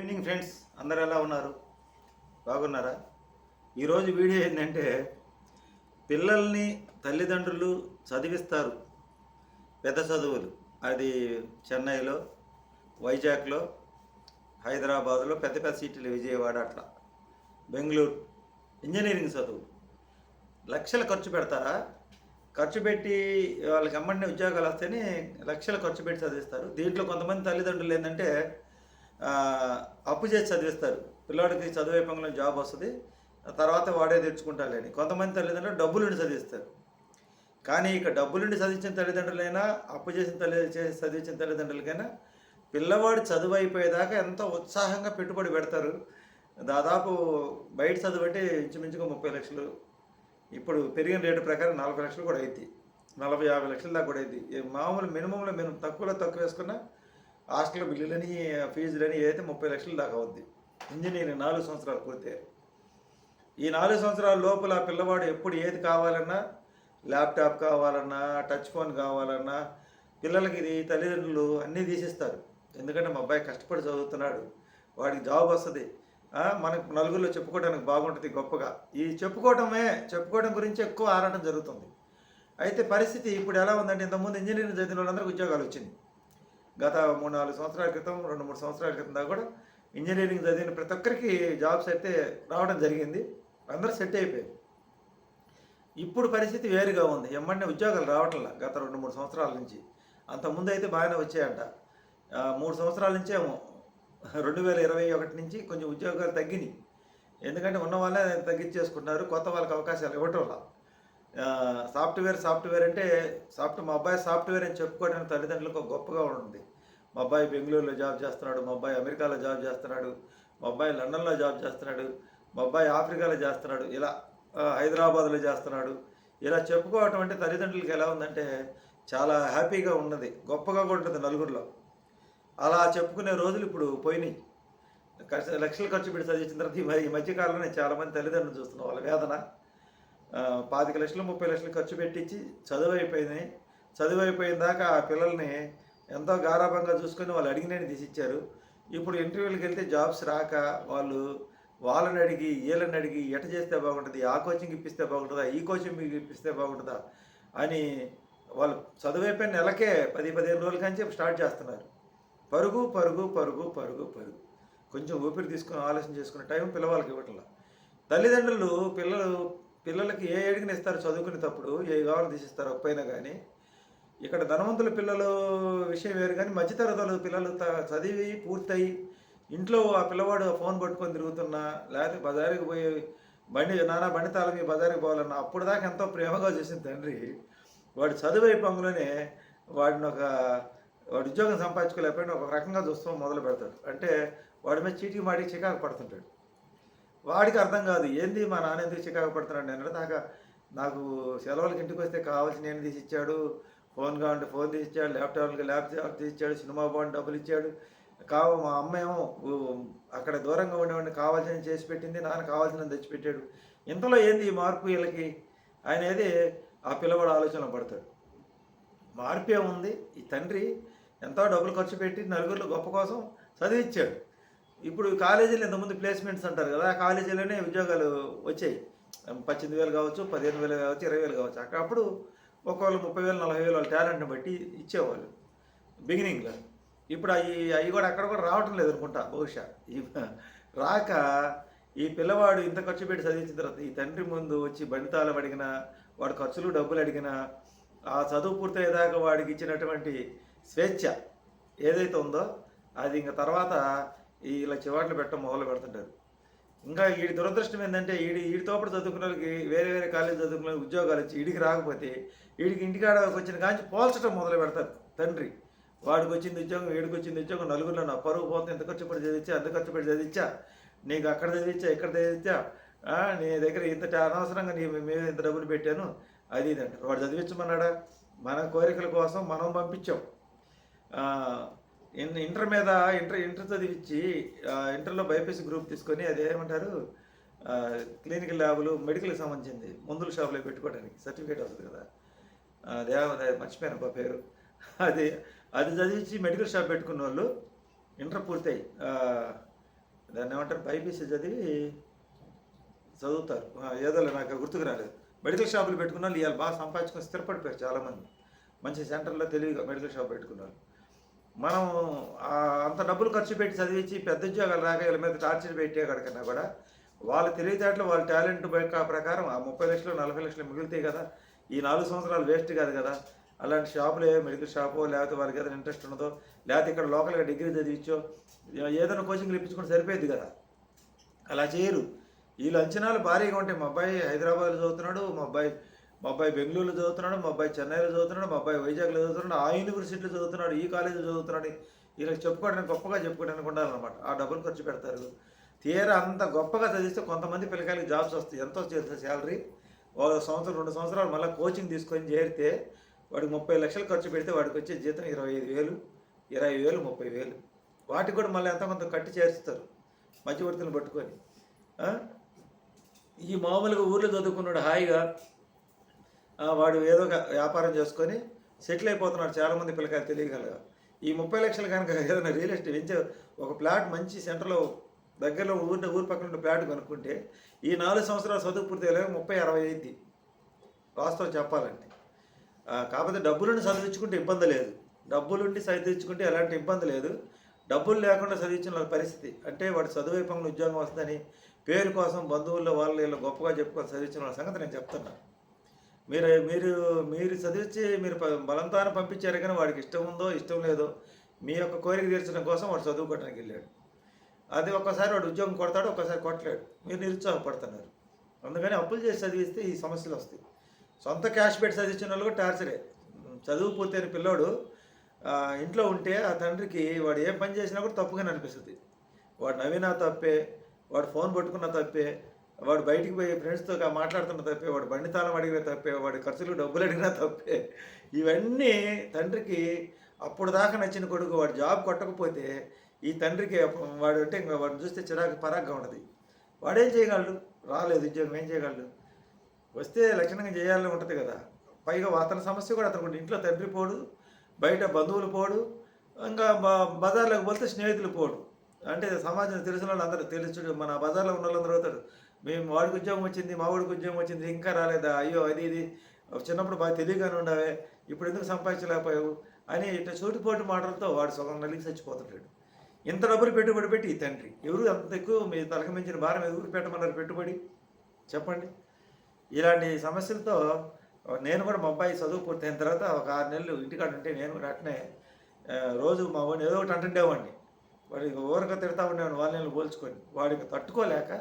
Evening friends అందరు ఎలా ఉన్నారు? బాగున్నారా? ఈరోజు వీడియో ఏంటంటే పిల్లల్ని తల్లిదండ్రులు చదివిస్తారు పెద్ద చదువులు. అది చెన్నైలో వైజాగ్లో హైదరాబాద్లో పెద్ద పెద్ద సిటీలు విజయవాడ అట్లా. బెంగళూరు ఇంజనీరింగ్ చదువు. లక్షలు ఖర్చు పెడతారా? ఖర్చు పెట్టి వాళ్ళకి అమ్మడిని ఉద్యోగాలు వస్తేనే లక్షలు ఖర్చు పెట్టి చదివిస్తారు. దీంట్లో కొంతమంది తల్లిదండ్రులు ఏంటంటే అప్పు చేసి చదివిస్తారు. పిల్లవాడికి చదువు అయిపోయిన జాబ్ వస్తుంది. తర్వాత వాడే తెచ్చుకుంటారని కొంతమంది తల్లిదండ్రులు డబ్బులుండి చదివిస్తారు. కానీ ఇక డబ్బులుండి చదివించిన తల్లిదండ్రులైనా అప్పు చేసిన తల్లి చేసి చదివించిన తల్లిదండ్రులకైనా పిల్లవాడు చదువు అయిపోయేదాకా ఎంతో ఉత్సాహంగా పెట్టుబడి పెడతారు. దాదాపు బయట చదువు అంటే ఇంచుమించుగా ముప్పై లక్షలు. ఇప్పుడు పెరిగిన రేటు ప్రకారం నలభై లక్షలు కూడా అయింది నలభై యాభై లక్షల దాకా కూడా అయింది మామూలు మినిమంలో మినిమం తక్కువలో తక్కువ వేసుకున్నా హాస్టల్ బిల్లులని ఫీజులని ఏదైతే ముప్పై లక్షల దాకా అవుద్ది. ఇంజనీరింగ్ నాలుగు సంవత్సరాలు పూర్తయ్యాయి. ఈ నాలుగు సంవత్సరాల లోపల ఆ పిల్లవాడు ఎప్పుడు ఏది కావాలన్నా ల్యాప్టాప్ కావాలన్నా టచ్ ఫోన్ కావాలన్నా పిల్లలకి ఇది తల్లిదండ్రులు అన్నీ తీసిస్తారు. ఎందుకంటే మా అబ్బాయి కష్టపడి చదువుతున్నాడు. వాడికి జాబ్ వస్తుంది. మనకు నలుగురిలో చెప్పుకోవడానికి బాగుంటుంది గొప్పగా. ఈ చెప్పుకోవటమే చెప్పుకోవడం గురించి ఎక్కువ ఆరాటం జరుగుతుంది. అయితే పరిస్థితి ఇప్పుడు ఎలా ఉందంటే ఇంతకుముందు ఇంజనీరింగ్ చదివిన వాళ్ళందరికీ ఉద్యోగాలు వచ్చింది. గత మూడు నాలుగు సంవత్సరాల క్రితం రెండు మూడు సంవత్సరాల క్రితం దాకా కూడా ఇంజనీరింగ్ చదివిన ప్రతి ఒక్కరికి జాబ్స్ అయితే రావడం జరిగింది. అందరూ సెట్ అయిపోయారు. ఇప్పుడు పరిస్థితి వేరుగా ఉంది. ఎమ్మంటే ఉద్యోగాలు రావట్లా గత రెండు మూడు సంవత్సరాల నుంచి. అంతకుముందు అయితే బాగానే వచ్చాయంట. మూడు సంవత్సరాల నుంచి ఏమో రెండు వేల ఇరవై ఒకటి నుంచి కొంచెం ఉద్యోగాలు తగ్గినాయి. ఎందుకంటే ఉన్న వాళ్ళే తగ్గించేసుకుంటున్నారు. కొత్త వాళ్ళకి అవకాశాలు ఇవ్వటం వల్ల. సాఫ్ట్వేర్ సాఫ్ట్వేర్ అంటే సాఫ్ట్ మా అబ్బాయి సాఫ్ట్వేర్ అని చెప్పుకోవడానికి తల్లిదండ్రులకు గొప్పగా ఉంటుంది. మా అబ్బాయి బెంగళూరులో జాబ్ చేస్తున్నాడు మా అబ్బాయి అమెరికాలో జాబ్ చేస్తున్నాడు మా అబ్బాయి లండన్లో జాబ్ చేస్తున్నాడు మా అబ్బాయి ఆఫ్రికాలో చేస్తున్నాడు ఇలా హైదరాబాద్లో చేస్తున్నాడు. ఇలా చెప్పుకోవటం అంటే తల్లిదండ్రులకి ఎలా ఉందంటే చాలా హ్యాపీగా ఉన్నది గొప్పగా కూడా ఉంటుంది నలుగురిలో. అలా చెప్పుకునే రోజులు ఇప్పుడు పోయినాయి. ఖర్చు లక్షలు ఖర్చు పెట్టి చదివించిన తర్వాత ఈ ఈ మధ్యకాలంలో నేను చాలామంది తల్లిదండ్రులు చూస్తున్నాం వాళ్ళ వేదన. పాతిక లక్షలు ముప్పై లక్షలు ఖర్చు పెట్టించి చదువు అయిపోయినాయి చదువు అయిపోయిన దాకా ఆ పిల్లల్ని ఎంతో గారాభంగా చూసుకొని వాళ్ళు అడిగినని తీసిచ్చారు. ఇప్పుడు ఇంటర్వ్యూలకు వెళ్తే జాబ్స్ రాక వాళ్ళు వాళ్ళని అడిగి వీళ్ళని అడిగి ఎట చేస్తే బాగుంటుంది? ఆ కోచింగ్ ఇప్పిస్తే బాగుంటుందా? ఈ కోచింగ్ మీకు ఇప్పిస్తే బాగుంటుందా? అని వాళ్ళు చదువు అయిపోయిన నెలకే పది పదిహేను రోజుల కంచి స్టార్ట్ చేస్తున్నారు. పరుగు పరుగు పరుగు పరుగు పరుగు. కొంచెం ఊపిరి తీసుకుని ఆలోచన చేసుకునే టైం పిల్లవాళ్ళకి ఇవ్వట్లా. తల్లిదండ్రులు పిల్లలు పిల్లలకి ఏ అడిగిన ఇస్తారు చదువుకునేటప్పుడు ఏ కావాలో తీసిస్తారు ఒప్పైనా కానీ ఇక్కడ ధనవంతుల పిల్లలు విషయం వేరు కానీ మధ్యతరగతుల పిల్లలు చదివి పూర్తయి ఇంట్లో ఆ పిల్లవాడు ఫోన్ పట్టుకొని తిరుగుతున్నా లేకపోతే బజారుకి పోయి బండి నానా బండి తాళం మీ బజారుకి పోవాలన్నా అప్పుడు దాకా ఎంతో ప్రేమగా చేసిన తండ్రి. వాడు చదువు అయిపోగానే వాడిని ఒక వాడు ఉద్యోగం సంపాదించుకోలేకపోయినా ఒక రకంగా చూస్తూ మొదలు పెడతాడు. అంటే వాడి మీద చీటికి మాటికి చికాకు పడుతుంటాడు. వాడికి అర్థం కాదు. ఏంది మా నాన్న ఎందుకు చికాకు పడుతున్నాడు? నేను దాకా నాకు సెలవులకి ఇంటికి వస్తే కావాల్సిన నేను తీసి ఇచ్చాడు ఫోన్ కావాలంటే ఫోన్ తీసి ఇచ్చాడు ల్యాప్టాప్కి ల్యాప్టాప్ తీసి ఇచ్చాడు సినిమా బాగుంటే డబ్బులు ఇచ్చాడు. కావు మా అమ్మ ఏమో అక్కడ దూరంగా ఉండేవాడిని కావాల్సిన చేసి పెట్టింది నాన్న కావాల్సిన తెచ్చిపెట్టాడు. ఇంతలో ఏంది ఈ మార్పు వీళ్ళకి? అనేది ఆ పిల్లవాడు ఆలోచన పడతాడు. మార్పు ఏముంది ఈ తండ్రి ఎంతో డబ్బులు ఖర్చు పెట్టి నలుగురిలో గొప్ప కోసం చదివిచ్చాడు. ఇప్పుడు కాలేజీలు ఇంతకుముందు ప్లేస్మెంట్స్ అంటారు కదా ఆ కాలేజీలోనే ఉద్యోగాలు వచ్చాయి. పద్దెనిమిది వేలు కావచ్చు పదిహేను వేలు కావచ్చు ఇరవై వేలు కావచ్చు. అక్కడ అప్పుడు ఒకవేళ ముప్పై వేలు నలభై వేలు వాళ్ళ టాలెంట్ని బట్టి ఇచ్చేవాళ్ళు. బిగినింగ్లో ఇప్పుడు అవి అవి కూడా అక్కడ కూడా రావటం లేదు అనుకుంటా బహుశా. ఈ రాక ఈ పిల్లవాడు ఇంత ఖర్చు పెట్టి చదివించిన తర్వాత ఈ తండ్రి ముందు వచ్చి బండితాళం అడిగినా వాడు ఖర్చులు డబ్బులు అడిగినా ఆ చదువు పూర్తయ్యేదాకా వాడికి ఇచ్చినటువంటి స్వేచ్ఛ ఏదైతే ఉందో అది ఇంకా తర్వాత ఈ ఇలా చివాట్లు పెట్టడం మొదలు పెడుతుంటారు. ఇంకా వీడి దురదృష్టం ఏంటంటే వీడి వీడితో పాటు చదువుకున్న వాళ్ళకి వేరే వేరే కాలేజ్ చదువుకున్న ఉద్యోగాలు వచ్చి వీడికి రాకపోతే వీడికి ఇంటికాడ వచ్చిన కాంచి పోల్చడం మొదలు పెడతారు తండ్రి. వాడికి వచ్చింది ఉద్యోగం వీడికి వచ్చింది ఉద్యోగం నలుగురిలో నా పరువు పోతే ఎంత ఖర్చు పెట్టి చదివించా అంత ఖర్చు పెట్టి చదివించా నీకు అక్కడ చదివించా ఇక్కడ చదివించా నీ దగ్గర ఇంత అనవసరంగా నీ మేము ఇంత డబ్బులు పెట్టాను అది ఇది అంటారు. వాడు చదివించమన్నాడా? మన కోరికల కోసం మనం పంపించాం. ఇంటర్ మీద ఇంటర్ ఇంటర్ చదివించి ఇంటర్లో బైపీసీ గ్రూప్ తీసుకొని అది ఏమంటారు? క్లినికల్ ల్యాబులు మెడికల్కి సంబంధించింది. మందుల షాపులో పెట్టుకోవడానికి సర్టిఫికేట్ వస్తుంది కదా. ఆ, మర్చిపోయాను అబ్బా పేరు. అది అది చదివించి మెడికల్ షాప్ పెట్టుకున్న వాళ్ళు ఇంటర్ పూర్తయి. దాన్ని ఏమంటారు? బైపీసీ చదివి చదువుతారు. ఏదో నాకు గుర్తుకు రాలేదు. మెడికల్ షాపులు పెట్టుకున్న వాళ్ళు ఇవాళ బాగా సంపాదించుకొని స్థిరపడిపోయారు చాలామంది. మంచి సెంటర్లో తెలివిగా మెడికల్ షాప్ పెట్టుకున్నారు మనం అంత డబ్బులు ఖర్చు పెట్టి చదివించి పెద్ద ఉద్యోగాలు రాక వీళ్ళ మీద టార్చర్ పెట్టే కన్నా కూడా వాళ్ళ తెలివితేటలు వాళ్ళ టాలెంట్ ప్రకారం ఆ ముప్పై లక్షలు నలభై లక్షలు మిగులుతాయి కదా. ఈ నాలుగు సంవత్సరాలు వేస్ట్ కాదు కదా. అలాంటి షాపులు ఏ మెడికల్ షాపో లేకపోతే వాళ్ళకి ఏదైనా ఇంట్రెస్ట్ ఉన్నదో లేకపోతే ఇక్కడ లోకల్గా డిగ్రీ చదివించో ఏదైనా కోచింగ్లు ఇప్పించుకుంటే సరిపోయేది కదా. అలా చేయరు. వీళ్ళు అంచనాలు భారీగా ఉంటాయి. మా అబ్బాయి హైదరాబాద్లో చదువుతున్నాడు మా అబ్బాయి మా అబ్బాయి బెంగళూరులో చదువుతున్నాడు మా అబ్బాయి చెన్నైలో చదువుతున్నాడు మా అబ్బాయి వైజాగ్లో చదువుతున్నాడు ఆ యూనివర్సిటీలో చదువుతున్నాడు ఈ కాలేజీలో చదువుతున్నాడు. ఇలా చెప్పుకోవడానికి గొప్పగా చెప్పుకోవడానికి ఉండాలన్నమాట. ఆ డబ్బులు ఖర్చు పెడతారు. తీరా అంత గొప్పగా చదివిస్తే కొంతమంది పిల్లకాయలకి జాబ్స్ వస్తాయి. ఎంతో చేస్తుంది శాలరీ. ఒక సంవత్సరం రెండు సంవత్సరాలు మళ్ళీ కోచింగ్ తీసుకొని చేరితే వాడికి ముప్పై లక్షలు ఖర్చు పెడితే వాడికి వచ్చే జీతం ఇరవై ఐదు వేలు ఇరవై వేలు ముప్పై వేలు. వాటికి కూడా మళ్ళీ ఎంత కొంత కట్టి చేరుస్తారు మధ్యవర్తులను పట్టుకొని. ఈ మామూలుగా ఊర్లో చదువుకున్నాడు హాయిగా వాడు ఏదో ఒక వ్యాపారం చేసుకొని సెటిల్ అయిపోతున్నాడు. చాలామంది పిల్లకాయలు తెలియగలగా ఈ ముప్పై లక్షలు కనుక ఏదైనా రియల్ ఎస్టేట్ వెంచే ఒక ప్లాట్ మంచి సెంటర్లో దగ్గరలో ఊరి ఊరి పక్కన ఉన్న ప్లాట్ కొనుక్కుంటే ఈ నాలుగు సంవత్సరాలు చదువు పూర్తి ముప్పై అరవై అయింది. వాస్తవం చెప్పాలంటే. కాకపోతే డబ్బులను చదివించుకుంటే ఇబ్బంది లేదు. డబ్బులుండి చదివించుకుంటే ఎలాంటి ఇబ్బంది లేదు. డబ్బులు లేకుండా చదివించిన వాళ్ళ పరిస్థితి. అంటే వాడు చదువు అయిపోయిన ఉద్యోగం వస్తుందని పేరు కోసం బంధువుల్లో వాళ్ళు వీళ్ళు గొప్పగా చెప్పుకొని చదివించిన వాళ్ళ సంగతి నేను చెప్తున్నా. మీరు మీరు మీరు చదివించి మీరు ప- బలంతాన పంపించారు కానీ వాడికి ఇష్టం ఉందో ఇష్టం లేదో మీ యొక్క కోరిక తీర్చడం కోసం వాడు చదువుకోవడానికి వెళ్ళాడు. అది ఒక్కసారి వాడు ఉద్యోగం కొడతాడు ఒక్కసారి కొట్టలేడు. మీరు నిరుత్సాహపడుతున్నారు. అందుకని అప్పులు చేసి చదివిస్తే ఈ సమస్యలు వస్తాయి. సొంత క్యాష్ పెట్టి చదివించిన వాళ్ళు కూడా టార్చరే. చదువు పూర్తయిన పిల్లోడు ఇంట్లో ఉంటే ఆ తండ్రికి వాడు ఏ పని చేసినా కూడా తప్పుగానే అనిపిస్తుంది. వాడు నవ్వినా తప్పే వాడు ఫోన్ పట్టుకున్న తప్పే వాడు బయటికి పోయి ఫ్రెండ్స్తో మాట్లాడుతున్న తప్పే వాడు బండి తాళం అడిగినా తప్పే వాడి ఖర్చులు డబ్బులు అడిగినా తప్పే. ఇవన్నీ తండ్రికి అప్పుడు దాకా నచ్చిన కొడుకు వాడు జాబ్ కొట్టకపోతే ఈ తండ్రికి వాడు అంటే ఇంకా వాడు చూస్తే చిరాకు పరాగ్గా ఉన్నది. వాడేం చేయగలడు? రాలేదు ఉద్యోగం ఏం చేయగలడు? వస్తే లక్షణంగా చేయాలని ఉంటుంది కదా. పైగా అతని సమస్య కూడా అతను ఇంట్లో తండ్రి పోడు బయట బంధువులు పోడు ఇంకా బ- బజార్లోకి పోతే స్నేహితులు పోడు. అంటే సమాజం తెలిసిన వాళ్ళు అందరూ తెలుసు మన బజార్లో ఉన్న వాళ్ళందరూ అవుతాడు మేము వాడికి ఉద్యోగం వచ్చింది మా వాడికి ఉద్యోగం వచ్చింది ఇంకా రాలేదా? అయ్యో అది ఇది. చిన్నప్పుడు బాగా తెలియగానే ఉండవే ఇప్పుడు ఎందుకు సంపాదించలేకపోయావు? అని ఇట్లా సూటిపోటు మాటలతో వాడు సగం నలిగి చచ్చిపోతుంటాడు. ఇంత డబ్బులు పెట్టుబడి పెట్టి ఈ తండ్రి ఎవరు అంత ఎక్కువ మీ తలకు మించిన భారం ఎవరు పెట్టమన్నారు పెట్టుబడి? చెప్పండి. ఇలాంటి సమస్యలతో నేను కూడా మా అబ్బాయి చదువు పూర్తయిన తర్వాత ఒక ఆరు నెలలు ఇంటికాడ ఉంటే నేను కూడా అట్నే రోజు మా వాడిని ఏదో ఒకటి అంటుండేవాడిని. వాడికి ఊరక తిడతా ఉండేవాడిని వాళ్ళని పోల్చుకొని. వాడికి తట్టుకోలేక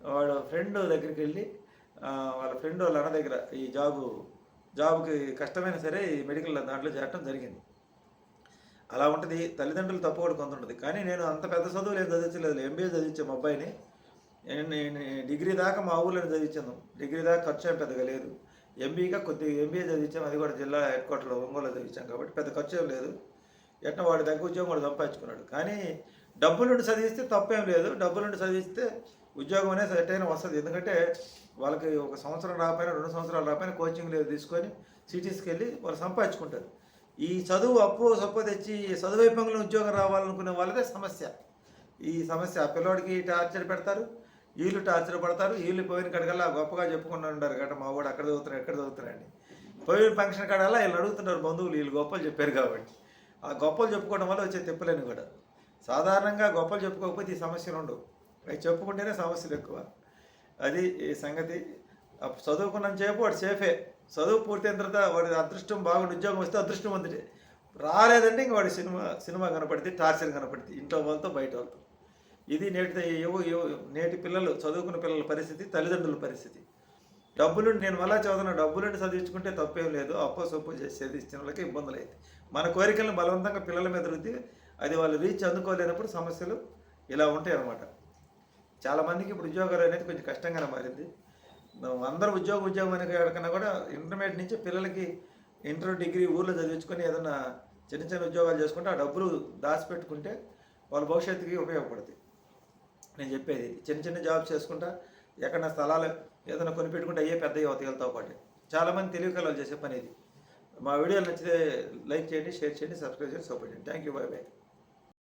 వాడు ఫ్రెండ్ దగ్గరికి వెళ్ళి వాళ్ళ ఫ్రెండ్ వాళ్ళ అన్న దగ్గర ఈ జాబు జాబ్కి కష్టమైనా సరే ఈ మెడికల్ దాంట్లో చేరటం జరిగింది. అలా ఉంటుంది తల్లిదండ్రులు తప్పు కూడా కొంత ఉంటుంది. కానీ నేను అంత పెద్ద చదువులు ఏం చదివించలేదు. ఎంబీఏ చదివించే మా అబ్బాయిని. నేను డిగ్రీ దాకా మా ఊళ్ళో చదివించాను. డిగ్రీ దాకా ఖర్చు ఏం పెద్దగా లేదు. ఎంబీగా కొద్దిగా ఎంబీఏ చదివించాం. అది కూడా జిల్లా హెడ్ క్వార్టర్లో ఒంగోలు చదివించాం కాబట్టి పెద్ద ఖర్చు ఏం లేదు. ఎట్లా వాడి దగ్గర ఉద్యోగం కూడా సంపాదించుకున్నాడు. కానీ డబ్బులుండి చదివిస్తే తప్పేం లేదు. డబ్బులుండి చదివిస్తే ఉద్యోగం అనేది సెట్ అయినా వస్తుంది. ఎందుకంటే వాళ్ళకి ఒక సంవత్సరం రాకపోయినా రెండు సంవత్సరాలు రాకపోయినా కోచింగ్ లేదు తీసుకొని సిటీస్కి వెళ్ళి వాళ్ళు సంపాదించుకుంటారు. ఈ చదువు అప్పు సప్పు తెచ్చి చదువు అయిపోయిన ఉద్యోగం రావాలనుకునే వాళ్ళదే సమస్య. ఈ సమస్య ఆ పిల్లోడికి టార్చర్ పెడతారు వీళ్ళు టార్చర్ పడతారు వీళ్ళు పోయిన కడగల్లా గొప్పగా చెప్పుకుంటూ ఉంటారు. కదా మా వాడు అక్కడ చదువుతున్నాడు ఎక్కడ చదువుతున్నాడు పోయిన ఫంక్షన్ కాడల్లా వీళ్ళు అడుగుతున్నారు బంధువులు వీళ్ళు గొప్పలు చెప్పారు కాబట్టి. ఆ గొప్పలు చెప్పుకోవడం వల్ల వచ్చే తిప్పలేని కూడా. సాధారణంగా గొప్పలు చెప్పుకోకపోతే ఈ సమస్యలు ఉండవు. అవి చెప్పుకుంటేనే సమస్యలు ఎక్కువ. అది ఈ సంగతి. అప్పుడు వాడు సేఫే. చదువు పూర్తయిన తర్వాత వాడి అదృష్టం బాగుండి ఉద్యోగం వస్తే అదృష్టం అదృష్టవంతుడే రాలేదంటే ఇంక వాడి సినిమా సినిమా కనపడితే టార్చర్ కనపడితే ఇంట్లో వాళ్ళతో బయట వాళ్ళతో. ఇది నేటి యువ యువ నేటి పిల్లలు చదువుకున్న పిల్లల పరిస్థితి తల్లిదండ్రుల పరిస్థితి. డబ్బులు నేను మళ్ళా చదువుతున్న డబ్బులుండి చదివించుకుంటే తప్పేం లేదు. అప్పో సొప్పు చేసి చదివించిన వాళ్ళకి ఇబ్బందులు అయితే మన కోరికలను బలవంతంగా పిల్లల మీద రుద్ది అది వాళ్ళు రీచ్ అందుకోలేనప్పుడు సమస్యలు ఇలా ఉంటాయి అన్నమాట చాలామందికి ఇప్పుడు ఉద్యోగాలు అనేది కొంచెం కష్టంగానే మారింది. అందరూ ఉద్యోగ ఉద్యోగం అనే కన్నా కూడా ఇంటర్మీడియట్ నుంచి పిల్లలకి ఇంటర్ డిగ్రీ ఊర్లో చదివించుకొని ఏదైనా చిన్న చిన్న ఉద్యోగాలు చేసుకుంటే ఆ డబ్బులు దాచిపెట్టుకుంటే వాళ్ళ భవిష్యత్తుకి ఉపయోగపడుతుంది నేను చెప్పేది చిన్న చిన్న జాబ్స్ చేసుకుంటా ఎక్కడైనా స్థలాలు ఏదైనా కొనిపెట్టుకుంటే అయ్యే పెద్ద యువతలతో పాటు. చాలామంది తెలివి కలలు చేసే పని ఇది. మా వీడియోలు నచ్చితే లైక్ చేయండి షేర్ చేయండి సబ్స్క్రైబ్ చేయండి సపోర్ట్ చేయండి. Thank you bye bye